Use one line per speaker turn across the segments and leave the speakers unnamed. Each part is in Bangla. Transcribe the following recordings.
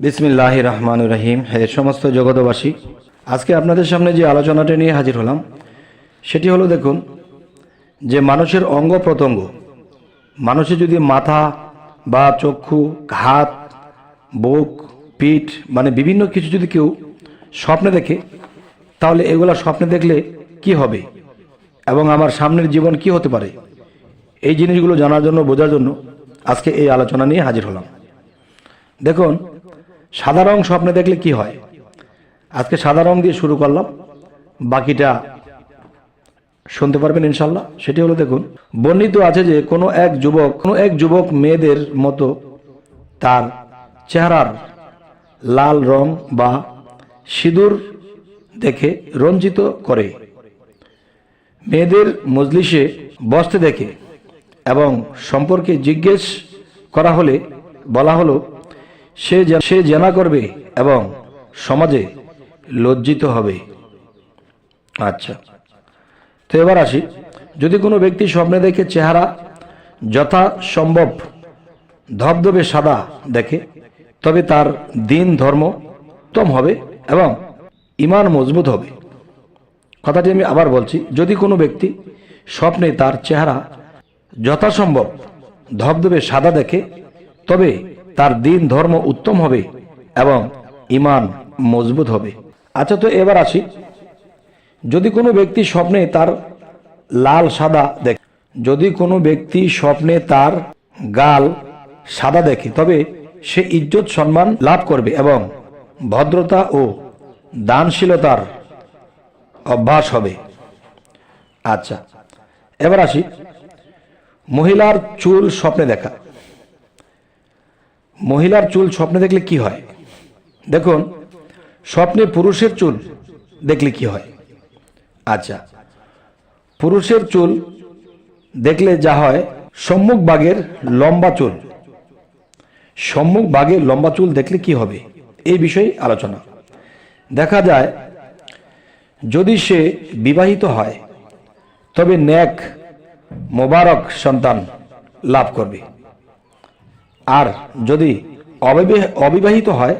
বিসমিল্লাহ রহমান রহিম। হে সমস্ত জগতবাসী আজকে আপনাদের সামনে যে আলোচনাটা নিয়ে হাজির হলাম, সেটি হলো দেখুন, যে মানুষের অঙ্গ প্রত্যঙ্গ মানুষের যদি মাথা বা চক্ষু ঘাত বুক, পিঠ মানে বিভিন্ন কিছু যদি কেউ স্বপ্নে দেখে, তাহলে এগুলো স্বপ্নে দেখলে কি হবে? এবং আমার সামনের জীবন কি হতে পারে? এই জিনিসগুলো জানার জন্য, বোঝার জন্য আজকে এই আলোচনা নিয়ে হাজির হলাম। দেখুন সাদা রং স্বপ্নে দেখলে কি হয়? আজকে সাদা রং দিয়ে শুরু করলাম। বাকিটা শুনতে পারবেন ইনশাল্লাহ। সেটি হলো দেখুন, বর্ণিত আছে যে কোনো এক যুবক, কোনো এক যুবক মেয়েদের মতো তার চেহারার লাল রং বা সিঁদুর দেখে রঞ্জিত করে। মেয়েদের মজলিসে বসতে দেখে এবং সম্পর্কে জিজ্ঞেস করা হলে বলা হলো সে সে জেনা করবে এবং সমাজে লজ্জিত হবে। আচ্ছা। তো এবার আসি। যদি কোনো ব্যক্তি স্বপ্নে দেখে চেহারা যথাসম্ভব ধবধবে সাদা দেখে, তবে তার দিন ধর্ম উত্তম হবে এবং ইমান মজবুত হবে। কথাটি আমি আবার বলছি, যদি কোনো ব্যক্তি স্বপ্নে তার চেহারা যথাসম্ভব ধবধবে সাদা দেখে, তবে তার দিন ধর্ম উত্তম হবে এবং ইমান মজবুত হবে। আচ্ছা তো এবার আসি। যদি কোনো ব্যক্তি স্বপ্নে তার লাল সাদা দেখে, যদি কোনো ব্যক্তি স্বপ্নে তার গাল সাদা দেখে, তবে সে ইজ্জত সম্মান লাভ করবে এবং ভদ্রতা ও দানশীলতার অভ্যাস হবে। আচ্ছা এবার আসি। মহিলার চুল স্বপ্নে দেখা। মহিলার চুল স্বপ্নে দেখলে কি হয়? দেখুন, স্বপ্নে পুরুষের চুল দেখলে কি হয়? আচ্ছা পুরুষের চুল দেখলে যা হয়, সম্মুখ বাগের লম্বা চুল। সম্মুখ বাগের লম্বা চুল দেখলে কি হবে? এই বিষয়ে আলোচনা। দেখা যায়, যদি সে বিবাহিত হয়, তবে ন্যাক মোবারক সন্তান লাভ করবে। আর যদি অবিবাহ- অবিবাহিত হয়,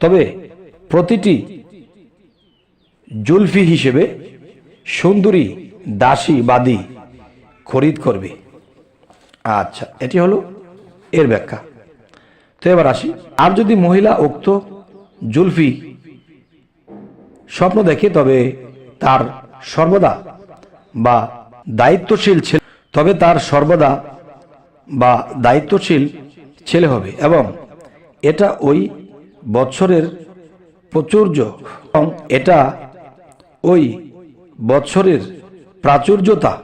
তবে প্রতিটি জুলফি হিসেবে সুন্দরী দাসী বাদী খরিদ করবে। আচ্ছা এটি হলো এর ব্যাখ্যা। তো এবার আসি। আর যদি মহিলা উক্ত জুলফি স্বপ্ন দেখে, তবে তার সর্বদা বা দায়িত্বশীল ছেলে, তবে তার সর্বদা বা দায়িত্বশীল ছেলে হবে। এবং এটা ওই বৎসরের প্রাচুর্য এবং এটা ওই বৎসরের প্রাচুর্যতা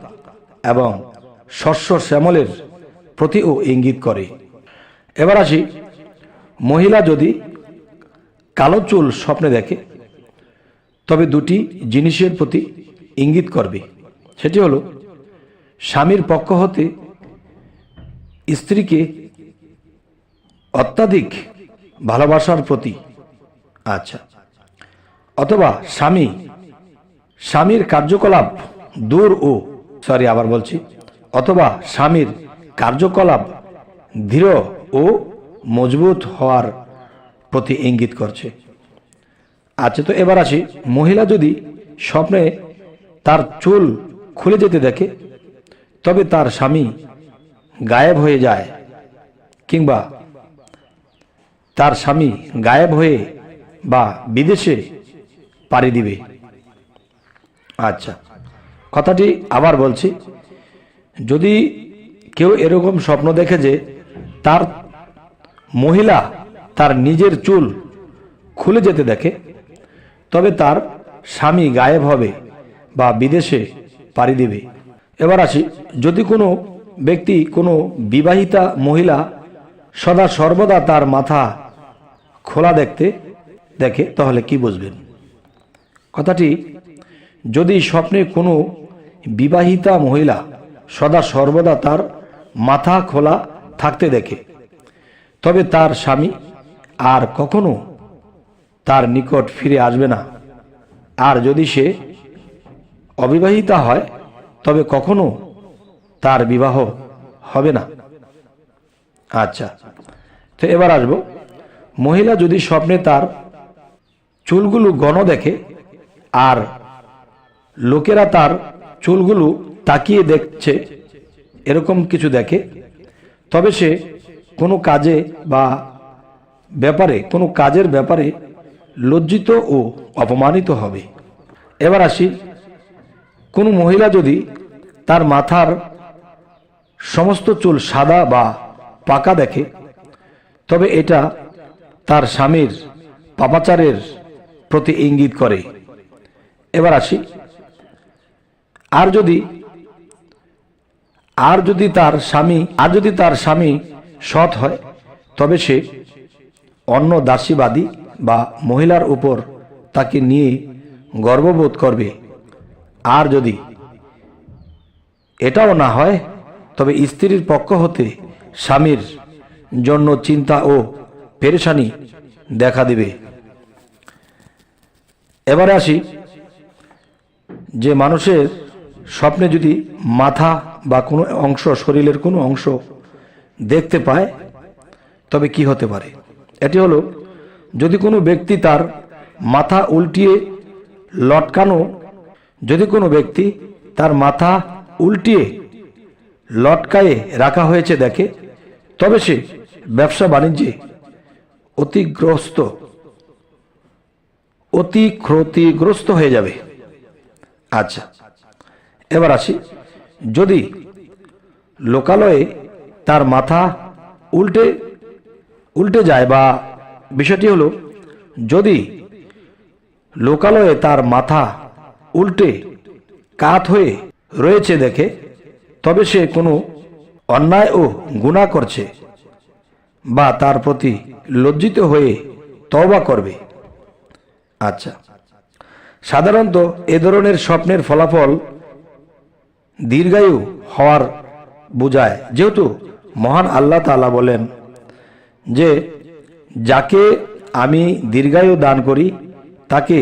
এবং শস্য শ্যামলের প্রতিও ইঙ্গিত করে। এবার আসি, মহিলা যদি কালো চুল স্বপ্নে দেখে, তবে দুটি জিনিসের প্রতি ইঙ্গিত করবে। সেটি হলো, স্বামীর পক্ষ হতে স্ত্রীকে অত্যাধিক ভালোবাসার প্রতি। আচ্ছা। অথবা স্বামী, স্বামীর কার্যকলাপ দূর ও সরি আবার বলছি, অথবা স্বামীর কার্যকলাপ দৃঢ় ও মজবুত হওয়ার প্রতি ইঙ্গিত করছে। আচ্ছা তো এবার আসি। মহিলা যদি স্বপ্নে তার চুল খুলে যেতে দেখে, তবে তার স্বামী গায়েব হয়ে যায় কিংবা তার স্বামী গায়েব হয়ে বা বিদেশে পাড়ি দিবে। আচ্ছা কথাটি আবার বলছি, যদি কেউ এরকম স্বপ্ন দেখে যে তার মহিলা তার নিজের চুল খুলে যেতে দেখে, তবে তার স্বামী গায়েব হবে বা বিদেশে পাড়ি দেবে। এবার আসি, যদি কোনো ব্যক্তি, কোনো বিবাহিতা মহিলা সদা সর্বদা তার মাথা খোলা দেখতে দেখে, তাহলে কি বুঝবেন? কথাটি, যদি স্বপ্নে কোনো বিবাহিতা মহিলা সদা সর্বদা তার মাথা খোলা থাকতে দেখে, তবে তার স্বামী আর কখনো তার নিকট ফিরে আসবে না। আর যদি সে অবিবাহিতা হয়, তবে কখনো তার বিবাহ হবে না। আচ্ছা তো এবার আসব মহিলা যদি স্বপ্নে তার চুলগুলো ঘন দেখে আর লোকেরা তার চুলগুলো তাকিয়ে দেখছে, এরকম কিছু দেখে, তবে সে কোনো কাজে বা ব্যাপারে, কোনো কাজের ব্যাপারে লজ্জিত ও অপমানিত হবে। এবার আসি, কোনো মহিলা যদি তার মাথার সমস্ত চুল সাদা বা পাকা দেখে, তবে এটা তার স্বামীর পাপাচারের প্রতি ইঙ্গিত করে। এবার আসি। আর যদি আর যদি তার স্বামী, আর যদি তার স্বামী সৎ হয়, তবে সে অন্য দাসীবাদী বা মহিলার উপর তাকে নিয়ে গর্ববোধ করবে। আর যদি এটাও না হয়, তবে স্ত্রীর পক্ষ হতে স্বামীর জন্য চিন্তা ও পেরেশানি দেখা দেবে। এবারে আসি, যে মানুষের স্বপ্নে যদি মাথা বা কোনো অংশ, শরীরের কোনো অংশ দেখতে পায়, তবে কি হতে পারে? এটি হলো, যদি কোনো ব্যক্তি তার মাথা উল্টিয়ে লটকানো, যদি কোনো ব্যক্তি তার মাথা উল্টিয়ে লটকায়ে রাখা হয়েছে দেখে, তবে সে ব্যবসা বাণিজ্যে অতিগ্রস্ত অতি ক্ষতিগ্রস্ত হয়ে যাবে। আচ্ছা এবার আসি। যদি লোকালয়ে তার মাথা উল্টে উল্টে যায় বা বিষয়টি হলো, যদি লোকালয়ে তার মাথা উল্টে কাত হয়ে রয়েছে দেখে, তবে সে কোনো অন্যায় ও গুণা করছে। বা তার প্রতি লজ্জিত হয়ে তওবা করবে। আচ্ছা। সাধারণত এ ধরনের স্বপ্নের ফলাফল দীর্ঘায়ু হওয়ার বোঝায়। যেহেতু মহান আল্লাহ তালা বলেন যে, যাকে আমি দীর্ঘায়ু দান করি, তাকে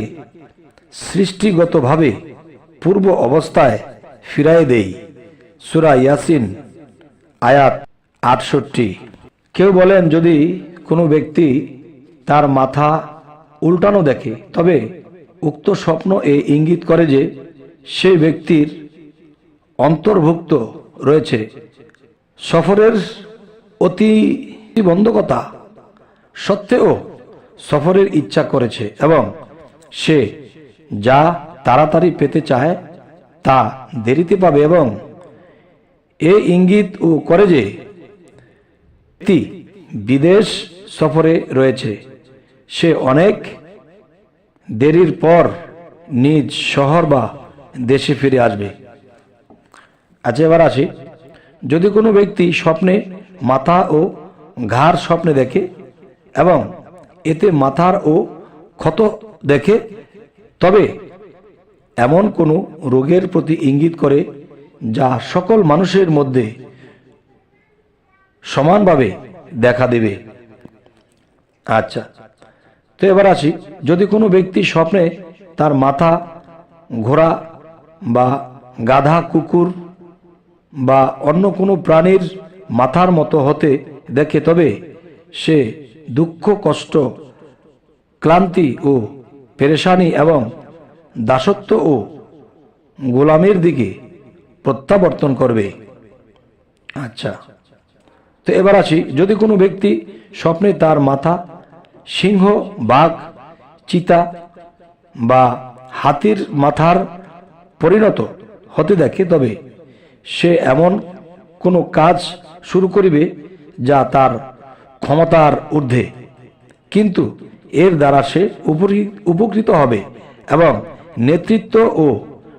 সৃষ্টিগতভাবে পূর্ব অবস্থায় ফিরাই দেই। সুরা ইয়াসিন, আয়াত আটষট্টি। কেউ বলেন যদি কোনো ব্যক্তি তার মাথা উল্টানো দেখে, তবে উক্ত স্বপ্ন এ ইঙ্গিত করে যে সেই ব্যক্তির অন্তর্ভুক্ত রয়েছে। সফরের অতি বন্ধকতা সত্ত্বেও সফরের ইচ্ছা করেছে এবং সে যা তাড়াতাড়ি পেতে চায় তা দেরিতে পাবে এবং এ ইঙ্গিত ও করে যে ব্যক্তি বিদেশ সফরে রয়েছে। সে অনেক দেরির পর নিজ শহর বা দেশে ফিরে আসবে। আচ্ছা এবার আসি। যদি কোনো ব্যক্তি স্বপ্নে মাথা ও ঘাড় স্বপ্নে দেখে এবং এতে মাথার ও ক্ষত দেখে, তবে এমন কোনো রোগের প্রতি ইঙ্গিত করে যা সকল মানুষের মধ্যে সমানভাবে দেখা দেবে। আচ্ছা তো এবার আসি। যদি কোনো ব্যক্তি স্বপ্নে তার মাথা, ঘোড়া বা গাধা, কুকুর বা অন্য কোনো প্রাণীর মাথার মতো হতে দেখে, তবে সে দুঃখ, কষ্ট, ক্লান্তি ও পেরেশানি এবং দাসত্ব ও গোলামের দিকে প্রত্যাবর্তন করবে। আচ্ছা। তো এবার আসি, যদি কোনো ব্যক্তি স্বপ্নে তার মাথা, সিংহ, বাঘ, চিতা বা হাতির মাথার পরিণত হতে দেখে, তবে সে এমন কোনো কাজ শুরু করিবে যা তার ক্ষমতার ঊর্ধ্বে। কিন্তু এর দ্বারা সে উপকৃত হবে এবং নেতৃত্ব ও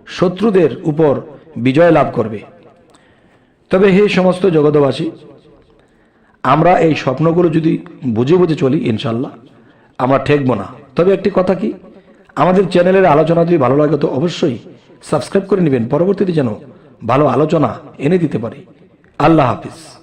শত্রুদের উপর বিজয় লাভ করবে। তবে হে সমস্ত জগতবাসী আমরা এই স্বপ্নগুলো যদি বুঝে বুঝে চলি ইনশাল্লাহ আমরা ঠেকবো না। তবে একটি কথা কি? আমাদের চ্যানেলের আলোচনা যদি ভালো লাগে, তো অবশ্যই সাবস্ক্রাইব করে নেবেন। পরবর্তীতে যেন ভালো আলোচনা এনে দিতে পারি। আল্লাহ হাফিজ।